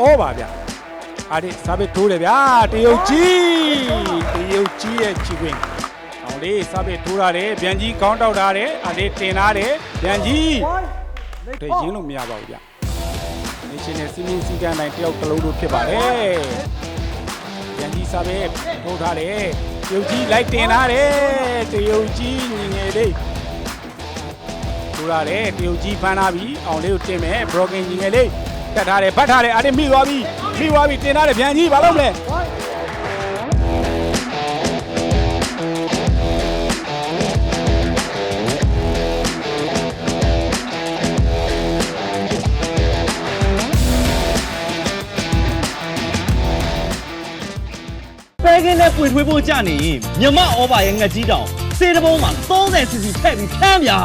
ဩပါဗျအားဒီစာပေထိုးတယ်ဗျာတရုတ်ကြီးတရုတ်ကြီးရဲ့ချီခွင်းအောင်လေးစာပေထိုးရတယ်ဗျန်ကြီးကောင်းတောက်ထားတယ်အားလေးတင်ထားတယ်ဗျန်ကြီးတဲ့ရင်းလို့မရပါဘူးဗျ National စီမင်းစည်းကမ်းတိုင်းတယောက်တစ်လုံးလို့ဖြစ်ပါတယ်ဗျန်ကြီးစာပေထိုးထားတယ်တရုတ်ကြီးလိုက်တင်ထားတယ်တရုတ်ကြီးညီငယ်လေးထိုး ရတယ်တရုတ်ကြီးဖမ်းထားပြီအောင်လေးကိုတင်မယ်ဘရော့ကင်ကြီးငယ်လေးတက်ထားတယ် bắt ထားတယ်အားတင်မိသွားပြီမိသွားပြီတင်ထားတယ်ဗျန်ကြီးဘာလုပ်မလဲပဲကင်းနဲ့ပွေထွေးဖို့ကြနေရင်မြမဩဘာရဲ့ငက်ကြီးတောင်စေတဘုံးမှာ 30စီစီထည့်ပြီးဖမ်းပြာ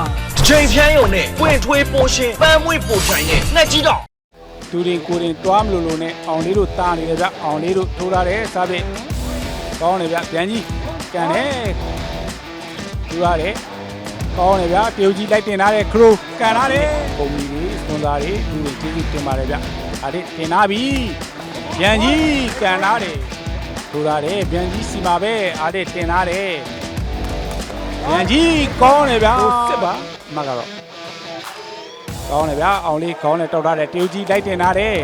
ချိန်ဖြန်းရုံနဲ့ပွင့်ထွေးပိုရှင်ပန်းမွေးပိုချိုင်နဲ့နှက်ကြီးတော့သူရင်ကိုရင်တွားမလို့လို့နဲ့အောင်လေးတို့တာနေတယ်ဗျအောင်လေးတို့ထိုးထားတယ်စားပြကောင်းတယ်ဗျဗျန်ကြီးကန်တယ်ထိုးရတယ်ကောင်းတယ်ဗျတရုတ်ကြီးလိုက်တင်ထားတယ်ခရိုကန်ထားတယ်ပုံမီတွေစွန်သားတွေသူတွေကြီးကြီးတင်ပါတယ်ဗျအားဒီတင်ထားပြီဗျန်ကြီးကန်ထားတယ်ထိုးထားတယ်ဗျန်ကြီးစီမှာပဲအားဒီတင်ထားတယ်။ မြန်ကြီးကောင်းတယ်ဗျာ။စစ်ပါ။မှတ်ကတော့ကောင်းတယ်ဗျာ။အောင်လေးကောင်းတယ်တောက်ထားတယ်တရုတ်ကြီးလိုက်တင်ထားတယ်